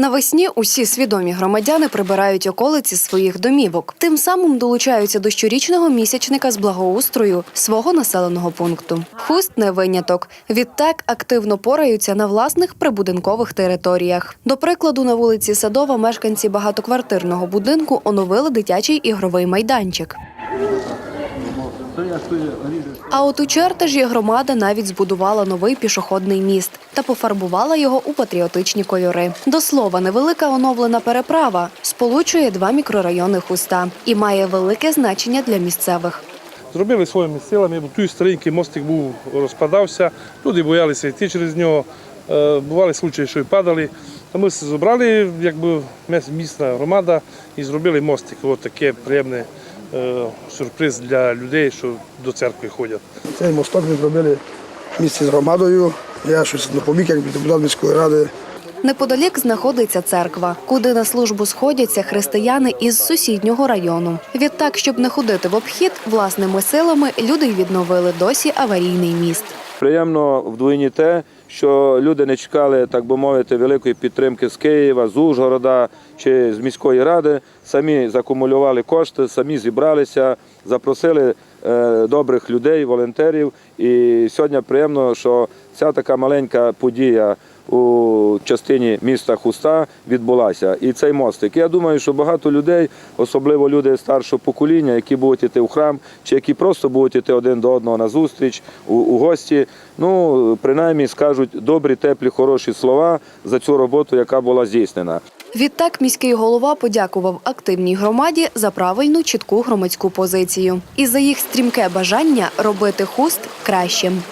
Навесні усі свідомі громадяни прибирають околиці своїх домівок. Тим самим долучаються до щорічного місячника з благоустрою свого населеного пункту. Хуст не виняток. Відтак активно пораються на власних прибудинкових територіях. До прикладу, на вулиці Садова мешканці багатоквартирного будинку оновили дитячий ігровий майданчик. А от у Чертежі громада навіть збудувала новий пішохідний міст та пофарбувала його у патріотичні кольори. До слова, невелика оновлена переправа сполучує два мікрорайони Хуста і має велике значення для місцевих. Зробили своїми силами, бо той старенький мостик був розпадався, люди боялися йти через нього. Е, Бували случаї, що й падали. Ми зібрали якби місна громада і зробили мостик. Ось таке приємне сюрприз для людей, що до церкви ходять. Цей мосток ми зробили в місті з громадою. Я щось допоміг, як депутат міської ради. Неподалік знаходиться церква, куди на службу сходяться християни із сусіднього району. Відтак, щоб не ходити в обхід, власними силами люди й відновили досі аварійний міст. Приємно вдвойні те, що люди не чекали, так би мовити, великої підтримки з Києва, з Ужгорода чи з міської ради. Самі закумулювали кошти, самі зібралися, запросили е, добрих людей, волонтерів. І сьогодні приємно, що ця така маленька подія у частині міста Хуста відбулася. І цей мостик. Я думаю, що багато людей, особливо люди старшого покоління, які будуть йти в храм, чи які просто будуть йти один до одного на зустріч у, у гості. Ну, принаймні скажуть добрі, теплі, хороші слова за цю роботу, яка була здійснена. Відтак міський голова подякував активній громаді за правильну чітку громадську позицію і за їх стрімке бажання робити хуст кращим.